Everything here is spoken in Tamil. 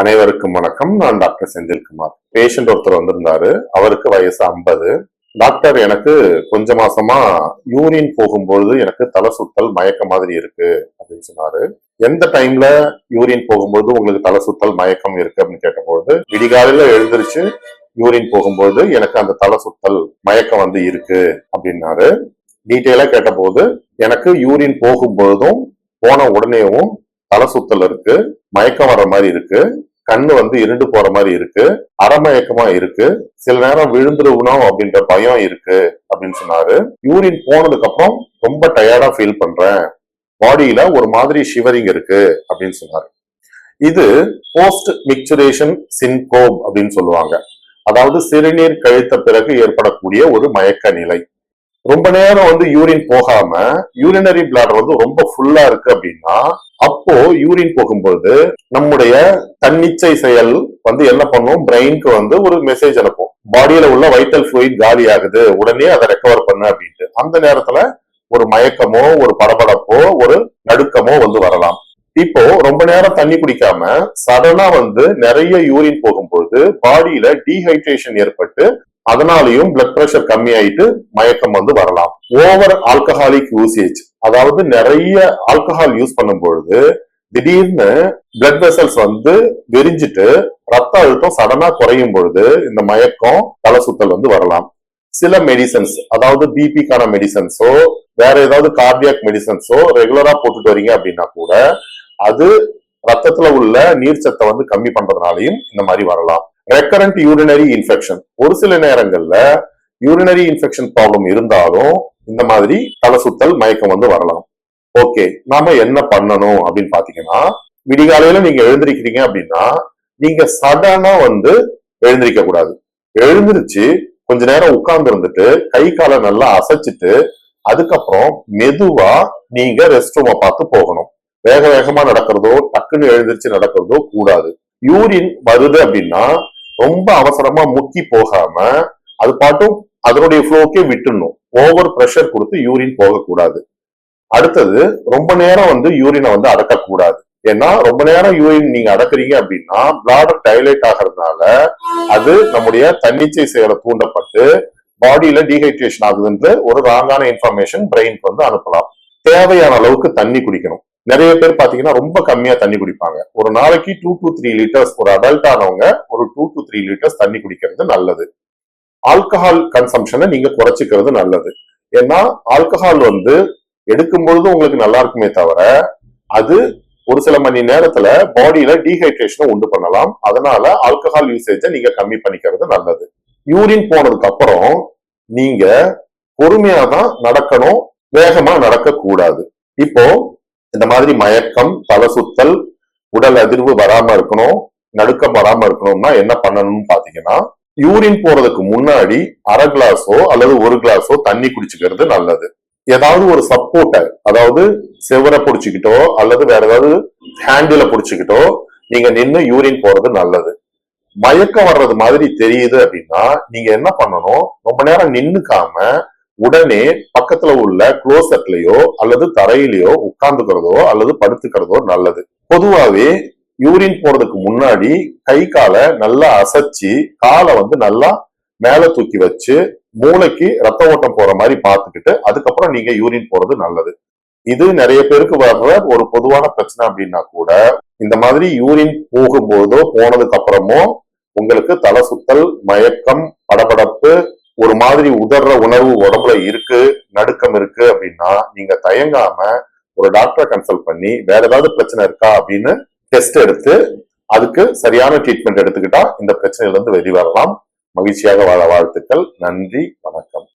அனைவருக்கும் வணக்கம். நான் டாக்டர் செந்தில்குமார் பேஷண்ட் ஒருத்தர் வந்திருந்தாரு. அவருக்கு வயசு ஐம்பது. டாக்டர் எனக்கு கொஞ்ச மாசமா யூரின் போகும்பொழுது எனக்கு தலை சுத்தல் மயக்க மாதிரி இருக்கு அப்படின்னு சொன்னாரு. எந்த டைம்ல யூரின் போகும்போது உங்களுக்கு தலை சுத்தல் மயக்கம் இருக்கு அப்படின்னு கேட்டபொழுது விடிகாலையில எழுந்திருச்சு யூரின் போகும்போது எனக்கு அந்த தலை சுத்தல் மயக்கம் வந்து இருக்கு அப்படின்னாரு. டீட்டெயிலா கேட்டபோது எனக்கு யூரின் போகும்பொழுதும் போன உடனேவும் தலை சுத்தல் இருக்கு மயக்கம் வர்ற மாதிரி இருக்கு கண்ணு வந்து இருண்டு போற மாதிரி இருக்கு அறமயக்கமா இருக்கு சில நேரம் விழுந்துருவணும் அப்படின்ற பயம் இருக்கு அப்படின்னு சொன்னாரு. யூரின் போனதுக்கு அப்புறம் ரொம்ப டயர்டா ஃபீல் பண்றேன். பாடியில ஒரு மாதிரி ஷிவரிங் இருக்கு அப்படின்னு சொன்னாரு. இது போஸ்ட் மிக்சுரேஷன் சின்கோப் அப்படின்னு சொல்லுவாங்க. அதாவது சிறுநீர் கழித்த பிறகு ஏற்படக்கூடிய ஒரு மயக்க நிலை. ரொம்ப நேரம் வந்து யூரின் போகாம யூரினரி பிளாடர் வந்து ரொம்ப ஃபுல்லா இருக்கு அப்படின்னா அப்போ யூரின் போகும்போது நம்முடைய தன்னிச்சை செயல் வந்து என்ன பண்ணும்? பிரெயின்க்கு வந்து ஒரு மெசேஜ் அனுப்பும். பாடியில உள்ள வைட்டல் ஃபுளுயிட் காலி ஆகுது உடனே அதை ரெக்கவர் பண்ணு அப்படின்ட்டு. அந்த நேரத்துல ஒரு மயக்கமோ ஒரு படபடப்போ ஒரு நடுக்கமோ வந்து வரலாம். இப்போ ரொம்ப நேரம் தண்ணி குடிக்காம சடனா வந்து நிறைய யூரின் போகும்போது பாடியில டீஹைட்ரேஷன் ஏற்பட்டு அதனாலையும் பிளட் பிரஷர் கம்மி ஆயிட்டு மயக்கம் வந்து வரலாம். ஓவர் ஆல்கஹாலிக் யூசேஜ் அதாவது நிறைய ஆல்கஹால் யூஸ் பண்ணும் பொழுது திடீர்னு பிளட் வெசல்ஸ் வந்து விரிஞ்சிட்டு ரத்த அழுத்தம் சடனா குறையும் பொழுது இந்த மயக்கம் தலை சுத்தல் வந்து வரலாம். சில மெடிசன்ஸ் அதாவது பிபிக்கான மெடிசன்ஸோ வேற ஏதாவது கார்டியாக் மெடிசன்ஸோ ரெகுலரா போட்டுட்டு வரீங்க அப்படின்னா கூட அது ரத்தத்துல உள்ள நீர் சத்தை வந்து கம்மி பண்றதுனாலையும் இந்த மாதிரி வரலாம். ரெக்கரண்ட் யூரினரி இன்ஃபெக்ஷன் ஒரு சில நேரங்கள்ல யூரினரி இன்ஃபெக்ஷன் ப்ராப்ளம் இருந்தாலும் இந்த மாதிரி தலை சுத்தல் மயக்கம் வந்து வரலாம். ஓகே நாம என்ன பண்ணணும் அப்படின்னு பாத்தீங்கன்னா விடிகாலையில நீங்க எழுந்திருக்கிறீங்க அப்படின்னா நீங்க சடனா வந்து எழுந்திருக்க கூடாது. எழுந்திருச்சு கொஞ்ச நேரம் உட்கார்ந்து இருந்துட்டு கை காலை நல்லா அசைச்சிட்டு அதுக்கப்புறம் மெதுவா நீங்க ரெஸ்ட் ரூமை பார்த்து போகணும். வேக வேகமா நடக்கிறதோ டக்குன்னு எழுந்திருச்சு நடக்கிறதோ கூடாது. யூரின் வருது அப்படின்னா ரொம்ப அவசரமா முக்கி போகாம அது பாட்டும் அதனுடைய ஃப்ளோக்கே விட்டுணும் ஓவர் ப்ரெஷர் கொடுத்து யூரின் போகக்கூடாது. அடுத்தது ரொம்ப நேரம் வந்து யூரினை வந்து அடக்கக்கூடாது. ஏன்னா ரொம்ப நேரம் யூரின் நீங்க அடக்குறீங்க அப்படின்னா பிளாடர் டைலைட் ஆகிறதுனால அது நம்முடைய தன்னிச்சை செயலை தூண்டப்பட்டு பாடியில டீஹைட்ரேஷன் ஆகுதுன்ற ஒரு ராங்கான இன்ஃபர்மேஷன் பிரெயினுக்கு வந்து அனுப்பலாம். தேவையான அளவுக்கு தண்ணி குடிக்கணும். நிறைய பேர் பாத்தீங்கன்னா ரொம்ப கம்மியா தண்ணி குடிப்பாங்க. ஒரு நாளைக்கு டூ டு த்ரீ லிட்டர்ஸ் ஒரு அடல்ட் ஆனவங்க ஒரு டூ டு த்ரீ லிட்டர்ஸ் தண்ணி குடிக்கிறது நல்லது. ஆல்கஹால் கன்சம்ஷனை நீங்க குறைச்சிக்கிறது நல்லது. ஏன்னா ஆல்கஹால் வந்து எடுக்கும் பொழுது உங்களுக்கு நல்லா இருக்குமே தவிர அது ஒரு சில மணி நேரத்துல பாடியில டீஹைட்ரேஷனை உண்டு பண்ணலாம். அதனால ஆல்கஹால் யூசேஜை நீங்க கம்மி பண்ணிக்கிறது நல்லது. யூரின் போனதுக்கு அப்புறம் நீங்க பொறுமையா தான் நடக்கணும். வேகமா நடக்க கூடாது இப்போ இந்த மாதிரி மயக்கம் தலை சுத்தல் உடல் அதிர்வு வராம இருக்கணும் நடுக்கம் வராம இருக்கணும்னா என்ன பண்ணணும்னு பாத்தீங்கன்னா யூரின் போறதுக்கு முன்னாடி அரை கிளாஸோ அல்லது ஒரு கிளாஸோ தண்ணி குடிச்சுக்கிறது நல்லது. ஏதாவது ஒரு சப்போர்ட்டர் அதாவது செவரை பிடிச்சிக்கிட்டோ அல்லது வேற ஏதாவது ஹேண்டில பிடிச்சிக்கிட்டோ நீங்க நின்று யூரின் போறது நல்லது. மயக்கம் வர்றது மாதிரி தெரியுது அப்படின்னா நீங்க என்ன பண்ணணும்? ரொம்ப நேரம் நின்னுக்காம உடனே பக்கத்துல உள்ள குளோசட்லயோ அல்லது தரையிலையோ உட்கார்ந்துக்கிறதோ அல்லது படுத்துக்கிறதோ நல்லது. பொதுவாவே யூரின் போறதுக்கு முன்னாடி கை காலை நல்லா அசைச்சு காலை வந்து நல்லா மேல தூக்கி வச்சு மூளைக்கு ரத்த ஓட்டம் போற மாதிரி பார்த்துக்கிட்டு அதுக்கப்புறம் நீங்க யூரின் போறது நல்லது. இது நிறைய பேருக்கு வர்ற ஒரு பொதுவான பிரச்சனை அப்படின்னா கூட இந்த மாதிரி யூரின் போகும்போதோ போனதுக்கு அப்புறமோ உங்களுக்கு தலை சுத்தல் மயக்கம் படபடப்பு ஒரு மாதிரி உதர்ற உணர்வு உடம்புல இருக்கு நடுக்கம் இருக்கு அப்படின்னா நீங்க தயங்காம ஒரு டாக்டரை கன்சல்ட் பண்ணி வேற ஏதாவது பிரச்சனை இருக்கா அப்படின்னு டெஸ்ட் எடுத்து அதுக்கு சரியான ட்ரீட்மெண்ட் எடுத்துக்கிட்டா இந்த பிரச்சனையில இருந்து வெளிவரலாம். மகிழ்ச்சியாக வாழ வாழ்த்துக்கள். நன்றி. வணக்கம்.